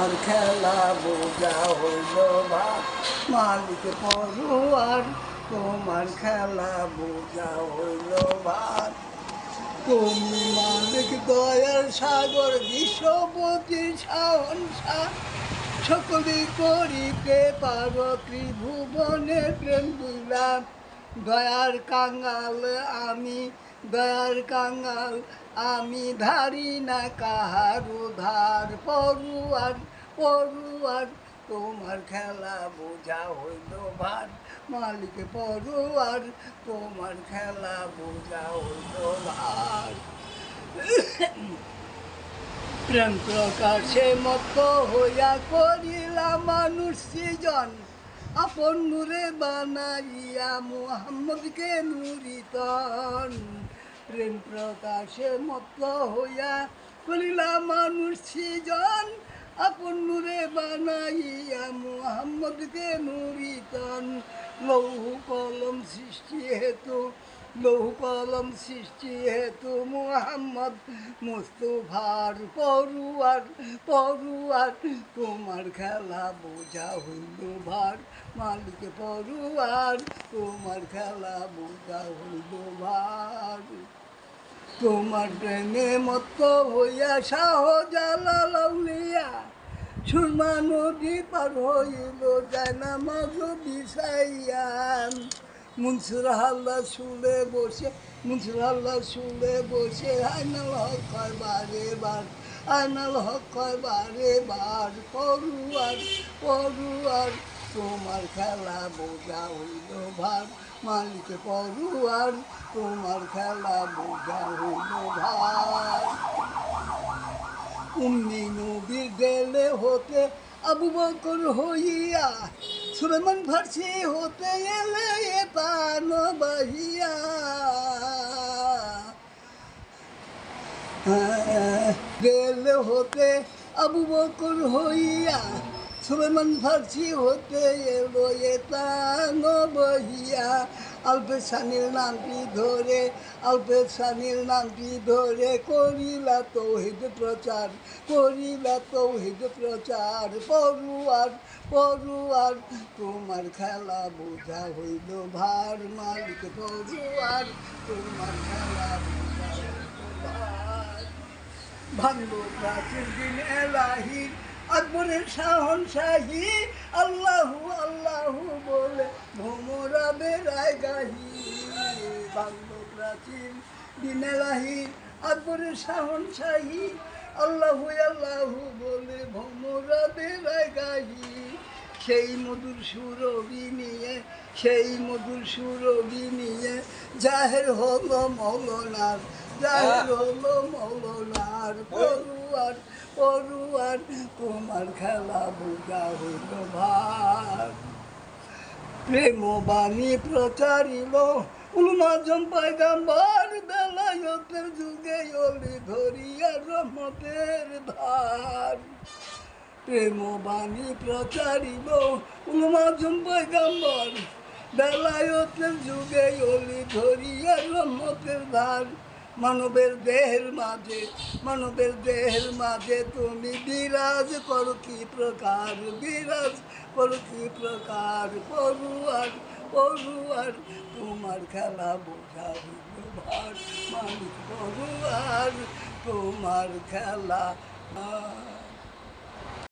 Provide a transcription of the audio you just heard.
তোমার খেলা বোঝা হইল ভাত মালিক পড়ুয়ার তোমার খেলা বোঝা হইল ভাত তুমি মালিক দয়ার সাগর, বিশ্বপতি সাহনসা সকলে করিতে পারো ত্রিভুবনে প্রেম দয়ার কাঙ্গাল আমি দয়ার কাঙ্গাল আমি ধারি না কাহার ধার। পড়ুয়ার পড়ুয়ার, তোমার খেলা বোঝা হইল ভার। মালিক, পড়ুয়ার, তোমার খেলা বোঝা হইল ভার। প্রেম প্রকাশে মত হইয়া করিলা মানুষ সৃজন। আপন নূরে বানাইয়া মোহাম্মদকে নুরিতন। প্রেম প্রকাশে মত হইয়া করিলা মানুষ সৃজন। আপন নূরে বানাইয়া মোহাম্মদকে নুরিতন। লৌহ কলম সৃষ্টি হেতু লৌহ কলম সৃষ্টি হেতু মুহাম্মদ, মুস্তফার পড়ুয়ার পড়ুয়ার। তোমার খেলা বোঝা হইল ভার, মালিক পড়ুয়ার। তোমার খেলা বোঝা হইল ভার। তোমার ট্রেনে মত হইয়া শাহ জালালিয়া সুরমা নদী পার হইল যায় না মাঝ মুনসুর শুলে বসে মুনসুর হাল্লা বসে আইনাল হক হয় আইনাল হক হয় বারে বার তোমার খেলা বোঝা হইল ভার। মালিক পড়ুয়ার তোমার খেলা বোঝা হইল ভার। উম্মি নবীর গেলে হতে আবু বকর হইয়া सुरमन फरसी होते ये पानो बहिया। रेल होते, अब वो कुल होइया। सुरमन फरसी होते ये लो ये तानो बहिया। আলপে সানির নামটি ধরে আলপে সানির নামটি ধরে, করিলা তৌহিদ প্রচার, করিলা তৌহিদ প্রচার, পড়ুয়ার পড়ুয়ার, তোমার খেলা বোঝা হইল ভার, মালিক পড়ুয়ার, তোমার খেলা বোঝা ভাঙল প্রাচীর দিন এলাহির আকবরের শাহন শাহী আল্লাহু আল্লাহু বলে ভোমরা বেড়ায় গাহি ভাঙল প্রাচীন দিন এলাহির আকবরের শাহন শাহী আল্লাহু আল্লাহু বলে ভোমরা বেড়ায় গাহি সেই মধুর সুরবি নিয়ে, সেই মধুর সুরবি নিয়ে, জাহের হলো মৌলনার জাহের হলো মৌলনার পড়ুয়ার পড়ুয়ার, তোমার খেলা বোঝা হইল ভার। প্রেম বাণী প্রচারিল উলমাজম পায়গাম্বার, বেলায়তের যুগে অলি ধরিয়া রহমতের ধার প্রেম বাণী প্রচারিল উলমাজম পায়গাম্বার, বেলায়তের যুগে অলি ধরিয়া রহমতের ধার মানবের দেহের মাঝে, মানবের দেহের মাঝে তুমি বিরাজ করো কি প্রকার, বিরাজ করো কি প্রকার, পড়ুয়ার পড়ুয়ার, তোমার খেলা বোঝা মালিক পড়ুয়ার, তোমার খেলা